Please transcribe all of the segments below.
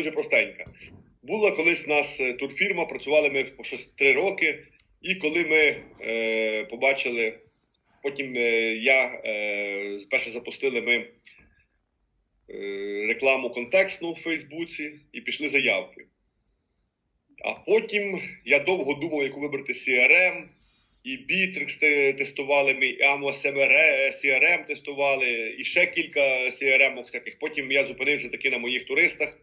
дуже простенька. Була колись у нас е, турфірма, працювали ми по щось три роки, і коли ми е, побачили, потім е, я е, спершу запустили ми е, рекламу контекстну в Фейсбуці і пішли заявки. А потім я довго думав, яку вибрати CRM, і Bittrex тестували ми, і Amos CRM тестували, і ще кілька CRM всяких. Потім я зупинився таки на моїх туристах.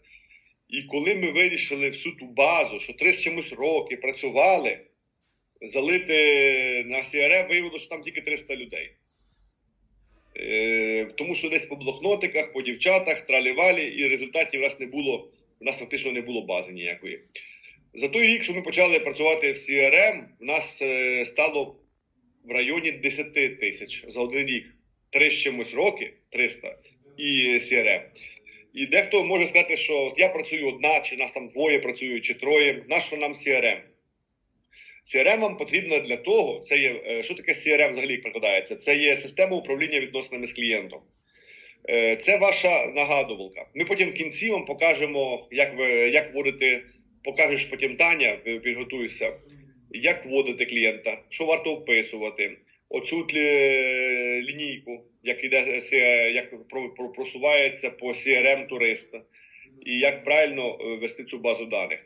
Коли ми вирішили всю ту базу, що три з чимось роки працювали, залити на CRM, виявилося, що там тільки 300 людей. Е, тому що десь по блокнотиках, по дівчатах, тралівалі, і результатів у нас не було, у нас фактично не було бази ніякої. За той рік, що ми почали працювати в CRM, в нас е, стало в районі 10 тисяч за один рік. Три з чимось роки, 300 і CRM. І дехто може сказати, що от я працюю одна, чи нас там двоє працюють, чи троє. Нащо нам CRM? CRM вам потрібно для того, це є е, що таке CRM взагалі як перекладається? Це є система управління відносинами з клієнтом. Е, Це ваша нагадувалка. Ми потім в кінці вам покажемо, як ви як вводити, покажеш потім Таня, підготуєшся, як вводити клієнта, що варто вписувати, оцю лінійку, як іде е, як про- про- просувається по CRM туриста, і як правильно е, вести цю базу даних.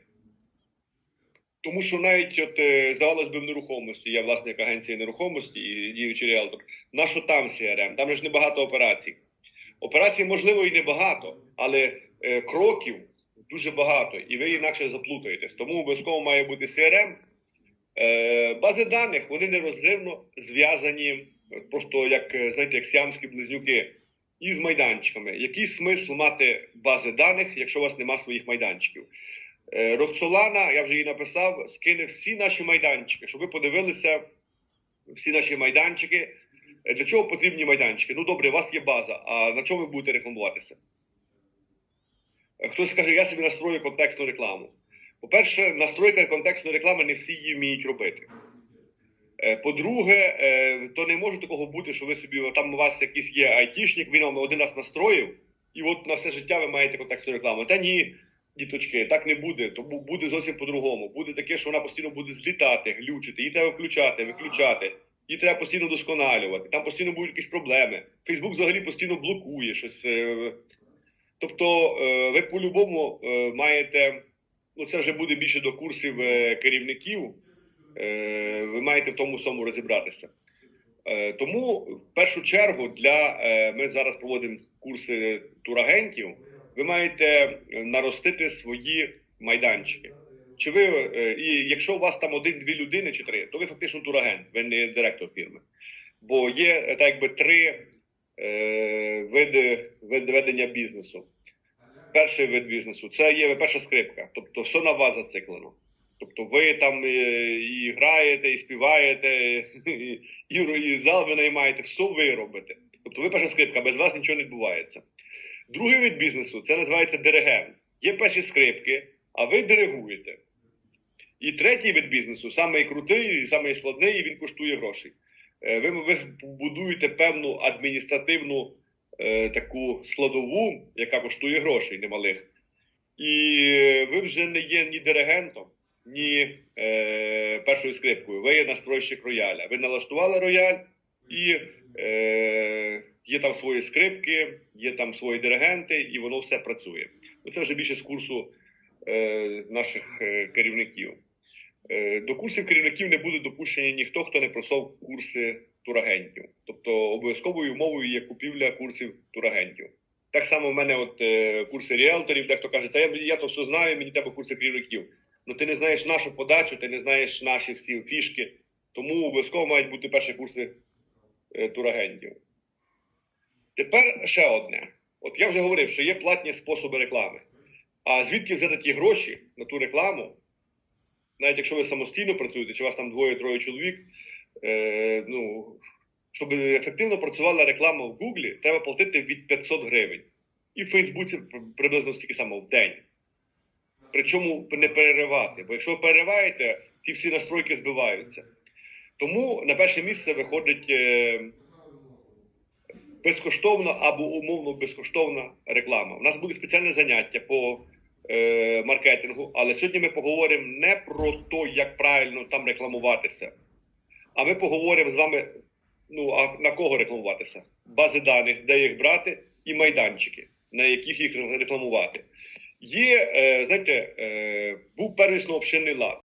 Тому що навіть от е, здавалось би в нерухомості, я власник агенції нерухомості і діючий ріелтор. На що там CRM? Там же ж небагато операцій. Операцій, можливо, і небагато, але е, кроків дуже багато, і ви інакше заплутаєтесь. Тому обов'язково має бути CRM. Е, бази даних вони нерозривно зв'язані, просто як е, знаєте, як сіамські близнюки, із майданчиками. Який смисл мати бази даних, якщо у вас нема своїх майданчиків? Е, Роксолана, я вже їй написав, скине всі наші майданчики, щоб ви подивилися всі наші майданчики. Для чого потрібні майданчики? Ну добре, у вас є база. А на чому ви будете рекламуватися? Хтось скаже, я собі настрою контекстну рекламу. По-перше, настройка контекстної реклами не всі її вміють робити. Е, По-друге, е, то не може такого бути, що ви собі там у вас якийсь є айтішник, він вам один раз настроїв, і от на все життя ви маєте контекстну рекламу. Та ні, діточки, так не буде. То буде зовсім по-другому. Буде таке, що вона постійно буде злітати, глючити, її треба включати, виключати. Її треба постійно досконалювати. Там постійно будуть якісь проблеми. Фейсбук взагалі постійно блокує щось. е, Тобто, ви по-любому маєте. Ну, це вже буде більше до курсів е, керівників. Е, Ви маєте в тому всьому розібратися. Е, Тому в першу чергу для ми зараз проводимо курси турагентів. Ви маєте наростити свої майданчики. Чи ви і якщо у вас там один-дві людини чи три, то ви фактично турагент, ви не директор фірми. Бо є так якби три е, види ведення бізнесу. Перший вид бізнесу це є перша скрипка, тобто все на вас зациклено. Тобто ви там е, і граєте, і співаєте, і, і, зал ви наймаєте, все ви робите. Тобто ви перша скрипка, без вас нічого не відбувається. Другий вид бізнесу це називається диригент. Є перші скрипки, а ви диригуєте. І третій вид бізнесу, самий крутий, самий складний, і він коштує грошей. Е, Ви, ви будуєте певну адміністративну е, таку складову, яка коштує грошей немалих. І ви вже не є ні диригентом, ні е, першою скрипкою. Ви є настройщик рояля. Ви налаштували рояль і е, є там свої скрипки, є там свої диригенти, і воно все працює. Ну, Це вже більше з курсу е, наших е, керівників. Е, До курсів керівників не буде допущені ніхто, хто не пройшов курси турагентів. Тобто обов'язковою умовою є купівля курсів турагентів. Так само в мене от е, курси ріелторів, дехто каже, та я, я то все знаю, мені треба курси керівників. Ну ти не знаєш нашу подачу, ти не знаєш наші всі фішки, тому обов'язково мають бути перші курси е, турагентів. Тепер ще одне. От я вже говорив, що є платні способи реклами. А звідки взяти ті гроші на ту рекламу, навіть якщо ви самостійно працюєте, чи у вас там двоє-троє чоловік, е, ну, щоб ефективно працювала реклама в Гуглі, треба платити від 500 гривень. І в Фейсбуці приблизно стільки само в день. Причому не переривати. Бо якщо ви перериваєте, ті всі настройки збиваються. Тому на перше місце виходить е, безкоштовна або умовно безкоштовна реклама. У нас буде спеціальне заняття по е, маркетингу. Але сьогодні ми поговоримо не про те, як правильно там рекламуватися, а ми поговоримо з вами. Ну а на кого рекламуватися? Бази даних, де їх брати, і майданчики, на яких їх рекламувати. Є, е, знаєте, е, був первісно общинний лад.